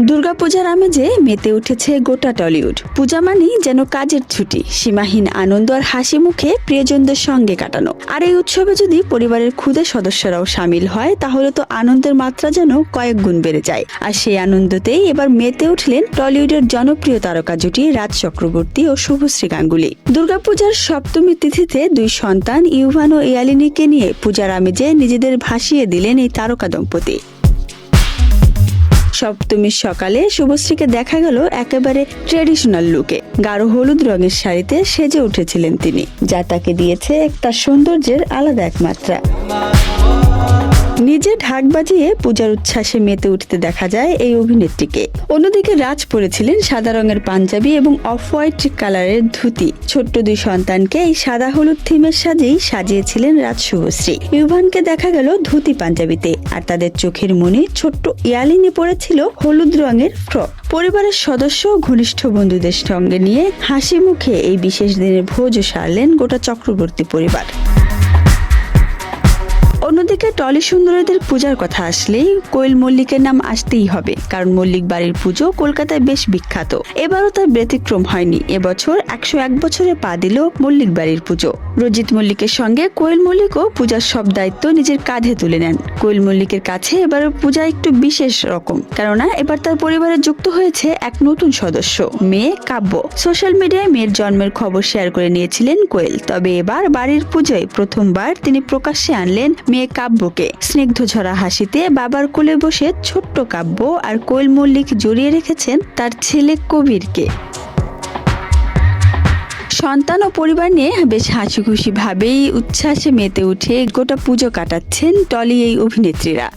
দুর্গাপূজার আমেজে মেতে উঠেছে গোটা টলিউড। পূজা মানেই যেন কাজের ছুটি, সীমাহীন আনন্দ আর হাসি মুখে প্রিয়জনদের সঙ্গে কাটানো। আর এই উৎসবে যদি পরিবারের ক্ষুদে সদস্যরাও সামিল হয়, তাহলে তো আনন্দের মাত্রা যেন কয়েক গুণ বেড়ে যায়। আর সেই আনন্দতেই এবার মেতে উঠলেন টলিউডের জনপ্রিয় তারকা জুটি রাজ চক্রবর্তী ও শুভশ্রী গাঙ্গুলি। দুর্গাপূজার সপ্তমী তিথিতে দুই সন্তান, ইউভান ও ইয়ালিনীকে নিয়ে পূজার আমেজে নিজেদের ভাসিয়ে দিলেন এই তারকা দম্পতি। সপ্তমীর সকালে শুভশ্রীকে দেখা গেল একেবারে ট্রেডিশনাল লুকে গাঢ় হলুদ রঙের শাড়িতে সেজে উঠেছিলেন তিনি, যা তাকে দিয়েছে একটা সৌন্দর্যের আলাদা এক মাত্রা নিজে ঢাক বাজিয়ে পূজার উচ্ছ্বাসে মেতে উঠতে দেখা যায় এই অভিনেত্রীকে। অন্যদিকে রাজ পরেছিলেন সাদা রঙের পাঞ্জাবি এবং অফ হোয়াইট কালারের ধুতি। ছোট্ট দুই সন্তানকে এই সাদা হলুদ থিমের সাজেই সাজিয়েছিলেন রাজ শুভশ্রী। ইউভানকে দেখা গেল ধুতি পাঞ্জাবিতে আর তাদের চোখের মনে ছোট্ট ইয়ালিনী পরেছিল হলুদ রঙের ফ্রক। পরিবারের সদস্য ঘনিষ্ঠ বন্ধুদের সঙ্গে নিয়ে হাসি মুখে এই বিশেষ দিনের ভোজও সারলেন গোটা চক্রবর্তী পরিবার। অন্যদিকে টলি সুন্দরীদের পূজার কথা আসলেই কোয়েল মল্লিকের নাম আসতেই হবে, কারণ মল্লিক বাড়ির পুজো কলকাতায় বেশ বিখ্যাত। এবারও তার ব্যতিক্রম হয়নি, এবছর একশো এক বছরে পা দিল মল্লিক বাড়ির পুজো। রজিত মল্লিকের সঙ্গে কোয়েল মল্লিকও পূজার সব দায়িত্ব নিজের কাঁধে তুলে নেন। কোয়েল মল্লিকের কাছে এবার পূজা একটু বিশেষ রকম, কেননা এবার তার পরিবারে যুক্ত হয়েছে এক নতুন সদস্য, মেয়ে কাব্য। সোশ্যাল মিডিয়ায় মেয়ের জন্মের খবর শেয়ার করে নিয়েছিলেন কোয়েল, তবে এবার বাড়ির পুজোয় প্রথমবার তিনি প্রকাশ্যে আনলেন মেয়ে কাব্যকে স্নিগ্ধ ঝরা হাসিতে বাবার কোলে বসে ছোট্ট কাব্য আর কোয়েল মল্লিক জড়িয়ে রেখেছেন তার ছেলে কবিরকে। সন্তান ও পরিবার নিয়ে বেশ হাসি খুশি ভাবেই উচ্ছ্বাসে মেতে উঠে গোটা পুজো কাটাচ্ছেন টলি এই অভিনেত্রীরা।